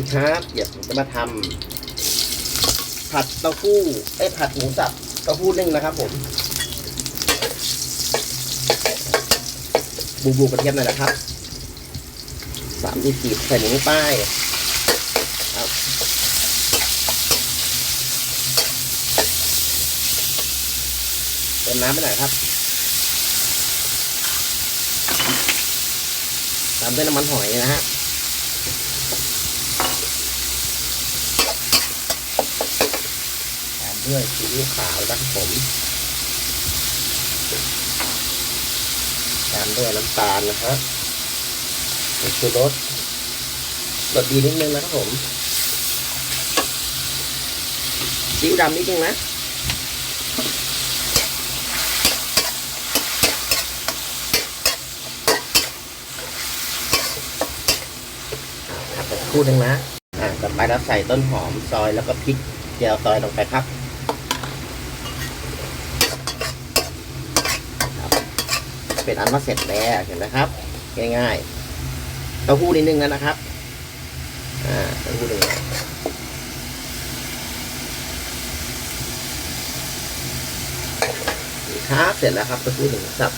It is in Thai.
ดีครับเดี๋ยวผมจะมาทำผัดเต้าหู้เอ้ผัดหมูสับเต้าหู้นึ่งนะครับ ผมบูบูกระเทียมหน่อยนะครับสามที่จีบใส่หมูลงปครับเติมน้ำไปหน่อยครับตามด้วยน้ำมันหอยนะฮะ ตาม ด้วยซีอิ๊วขาวนะครับผม ตามด้วยน้ำตาลนะครับผงชูรสรสดีนิดนึงนะครับผมซีอิ๊วดำนิดนึงนะผัดไปสักครู่หนึงนะ อ่า ต่อไปเราใส่ต้นหอมซอยแล้วก็พริกเจียวซอยลงไปครับ เป็นอันว่าเสร็จแล้วเห็นไหมครับ ง่ายๆเต้าหู้นิดนึงนะครับอ่าเต้าหู้นึงครับเสร็จแล้วครับเต้าหู้หนึ่งสับ